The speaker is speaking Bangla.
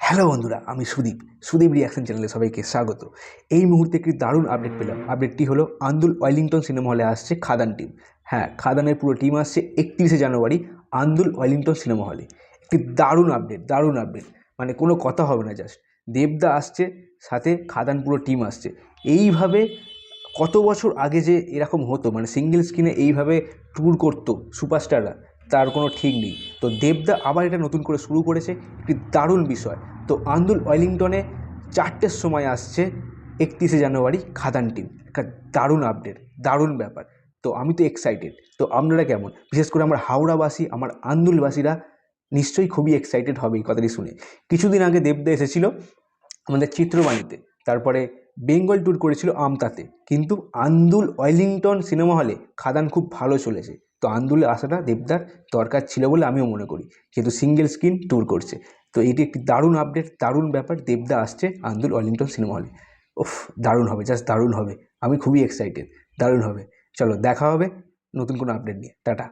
হ্যালো বন্ধুরা, আমি সুদীপ। সুদীপ রিয়াকশন চ্যানেলে সবাইকে স্বাগত। এই মুহূর্তে একটি দারুণ আপডেট পেলাম। আপডেটটি হলো, আন্দুল ওয়েলিংটন সিনেমা হলে আসছে খাদান টিম হ্যাঁ খাদানের পুরো টিম আসছে একত্রিশে জানুয়ারি আন্দুল ওয়েলিংটন সিনেমা হলে একটি দারুণ আপডেট দারুণ আপডেট মানে কোনো কথা হবে না জাস্ট দেবদা আসছে, সাথে খাদান পুরো টিম আসছে। এইভাবে কত বছর আগে যে এরকম হতো মানে সিঙ্গেল স্ক্রিনে এইভাবে ট্যুর করতো সুপারস্টাররা তার কোনো ঠিক নেই। তো দেবদা আবার এটা নতুন করে শুরু করেছে, একটি দারুণ বিষয়। তো আন্দুল ওয়েলিংটনে চারটের সময় আসছে একত্রিশে জানুয়ারি খাদান টিম। একটা দারুণ আপডেট দারুণ ব্যাপার। তো আমি তো এক্সাইটেড তো আপনারা কেমন? বিশেষ করে আমার হাওড়াবাসী, আমার আন্দুলবাসীরা নিশ্চয়ই খুবই এক্সাইটেড হবে এই কথাটি শুনে। কিছুদিন আগে দেবদা এসেছিল আমাদের চিত্রবাণীতে। তারপরে বেঙ্গল ট্যুর করেছিল আমতাতে। কিন্তু আন্দুল ওয়েলিংটন সিনেমা হলে খাদান খুব ভালো চলেছে। তো আন্দুলে আসাটা দেবদার দরকার ছিল বলে আমিও মনে করি। যেহেতু সিঙ্গেল স্ক্রিন ট্যুর করছে। তো এটি একটি দারুণ আপডেট দারুণ ব্যাপার। দেবদা আসছে আন্দুল ওয়েলিংটন সিনেমা হলে ওফ দারুণ হবে জাস্ট দারুণ হবে। আমি খুবই এক্সাইটেড দারুণ হবে। চলো, দেখা হবে নতুন কোনো আপডেট নিয়ে। টাটা।